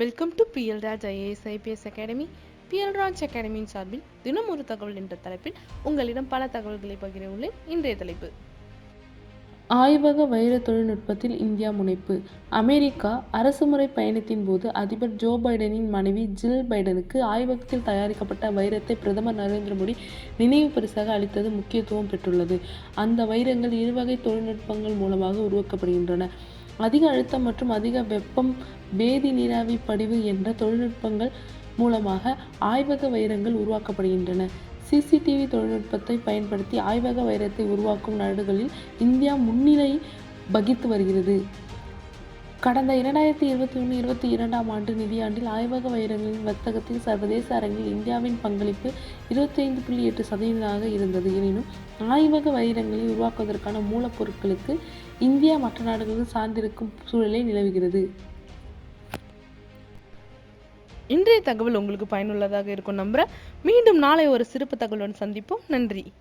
Welcome to PL Raj IAS IPS academy PL Raj அகாடமியின் சார்பில் தினம் ஒரு தகவல் என்ற தலைப்பில் உங்களிடம் பல தகவல்களை பகிர உள்ளேன். இன்றைய தலைப்பு. ஆய்வக வைர தொழில்நுட்பத்தில் இந்தியா முனைப்பு. அமெரிக்கா அரசுமுறை பயணத்தின் போது அதிபர் ஜோ பைடனின் மனைவி ஜில் பைடனுக்கு ஆய்வகத்தில் தயாரிக்கப்பட்ட வைரத்தை பிரதமர் நரேந்திர மோடி நினைவு பரிசாக அளித்தது முக்கியத்துவம் பெற்றுள்ளது. அந்த வைரங்கள் இருவகை தொழில்நுட்பங்கள் மூலமாக உருவாக்கப்படுகின்றன. அதிக அழுத்தம் மற்றும் அதிக வெப்பம் வேதி நீராவி படிவு என்ற தொழில்நுட்பங்கள் மூலமாக ஆய்வக வைரங்கள் உருவாக்கப்படுகின்றன. சிசிடிவி தொழில்நுட்பத்தை பயன்படுத்தி ஆய்வக வைரத்தை உருவாக்கும் நாடுகளில் இந்தியா முன்னிலை வகித்து வருகிறது. கடந்த இரண்டாயிரத்தி இருபத்தி ஒன்று இருபத்தி இரண்டாம் ஆண்டு நிதியாண்டில் ஆய்வக வைரங்களின் வர்த்தகத்தில் சர்வதேச அரங்கில் இந்தியாவின் பங்களிப்பு இருபத்தைந்து புள்ளி எட்டு சதவீதமாக இருந்தது. எனினும் ஆய்வக வைரங்களை உருவாக்குவதற்கான மூலப்பொருட்களுக்கு இந்தியா மற்ற நாடுகளில் சார்ந்திருக்கும் சூழலே நிலவுகிறது. இன்றைய தகவல் உங்களுக்கு பயனுள்ளதாக இருக்கும் நம்புறேன். மீண்டும் நாளை ஒரு சிறப்பு தகவலுடன் சந்திப்போம். நன்றி.